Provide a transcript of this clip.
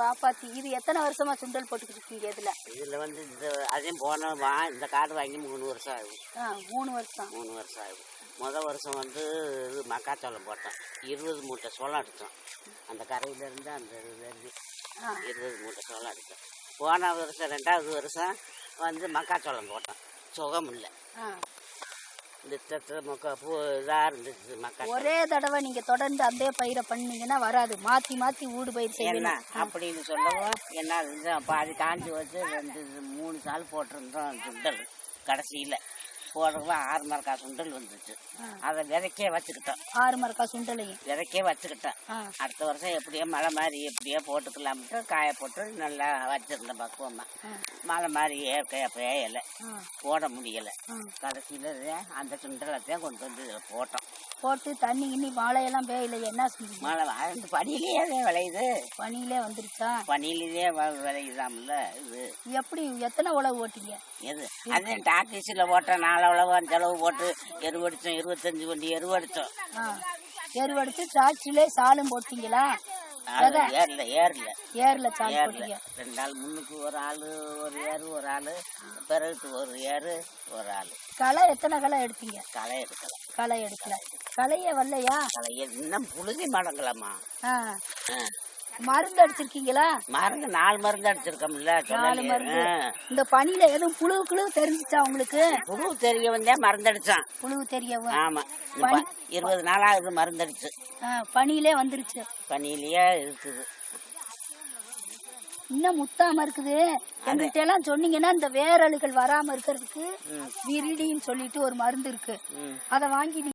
பாப்பாத்தி இது எத்தனை வருஷமா சுண்டல் போட்டுக்கிட்டு இருக்கீங்க இதுல? இதில் வந்து இந்த அதையும் போன வா இந்த காடு வாங்கி மூணு வருஷம் ஆகுது. ஆ, மூணு வருஷம். மூணு வருஷம் ஆகுது. முத வருஷம் வந்து இது மக்காச்சோளம் போட்டோம். இருபது மூட்டை சோளம் அடித்தோம் அந்த கரையிலேருந்து அந்த இதுலேருந்து. இருபது மூட்டை சோளம் அடித்தோம் போன வருஷம் ரெண்டாவது வருஷம் வந்து மக்காச்சோளம் போட்டோம். சுகம் இல்லை. இந்த தத்து முக்க பூ இதாக இருந்துச்சு மக்காச்சோளம் ஒரே தடவை நீங்க தொடர்ந்து அதே பயிரை பண்ணீங்கன்னா வராது. மாத்தி மாத்தி ஊடு பயிர் என்ன? செய்யணும் அப்படின்னு சொல்லவும் என்ன இது பாதி காஞ்சி வச்சு ரெண்டு மூணு சால் போட்டிருந்தோம் சுண்டல். கடைசியில். போடுறதுல ஆறு மரக்கா சுண்டல் வந்துச்சு. அதை விதைக்கே வச்சுக்கிட்டோம். ஆறு மரக்கா சுண்டலையும் விதைக்கே வச்சுக்கிட்டோம். அடுத்த வருஷம் எப்படியோ மழை மாதிரி எப்படியோ போட்டுக்கலாம்ட்டு காய போட்டு நல்லா வச்சிருந்தேன் பக்குவமா. மழை மாதிரி ஏற்க பேயலை. போட முடியலை. கடைசியில் அந்த சுண்டலத்தையும் கொண்டு வந்து இதில் போட்டோம். போட்டு தண்ணி இன்னி வாழையெல்லாம் பேயில என்ன மழை அந்த பனியிலேயே தான் விளையுது. பனியிலே வந்துருச்சா? பனியிலேயே விளையுதாம்ல இது. எப்படி எத்தனை உழவு ஓட்டிங்க? எது? அது டாக்ஸியில் போட்டோம் அவ்வளவு செலவு போட்டு எருவடிச்சோம் இருபத்தஞ்சு வண்டி எருவடிச்சோம். எருவடிச்சு டிராக்டரிலே சாலும் போட்டீங்களா? ஏர்ல ஏர்ல ஏர்ல ஏர்ல ரெண்டு நாள் முன்னுக்கு ஒரு ஆள் ஒரு ஏறு ஒரு ஆள் பிறகு ஒரு ஏறு ஒரு ஆள். களை எத்தனை களை எடுத்தீங்க? களை எடுக்கல. களை எடுக்கல. களையே வரலையா? களை இன்னும் புழுதி மடங்கலாமா. மருந்து அடிச்சிருக்கீங்களா? மருந்து நாலு மருந்து அடிச்சிருக்கோம்ல நாலு. மருந்து. இந்த பனியில எதுவும் புழு குழு தெரிஞ்சிச்சா உங்களுக்கு? புழு தெரிய வந்தே மருந்து அடிச்சான். புழு தெரியவும் ஆமா. இருபது நாள் ஆகுது மருந்து அடிச்சு. பனியிலே வந்துருச்சு. பனியிலேயே இருக்குது. இன்னும் முத்தாம இருக்குது. எங்கள்கிட்ட எல்லாம் சொன்னீங்கன்னா இந்த வேரலுகள் வராம இருக்கிறதுக்கு விரிடின்னு சொல்லிட்டு ஒரு மருந்து இருக்கு. அதை வாங்கி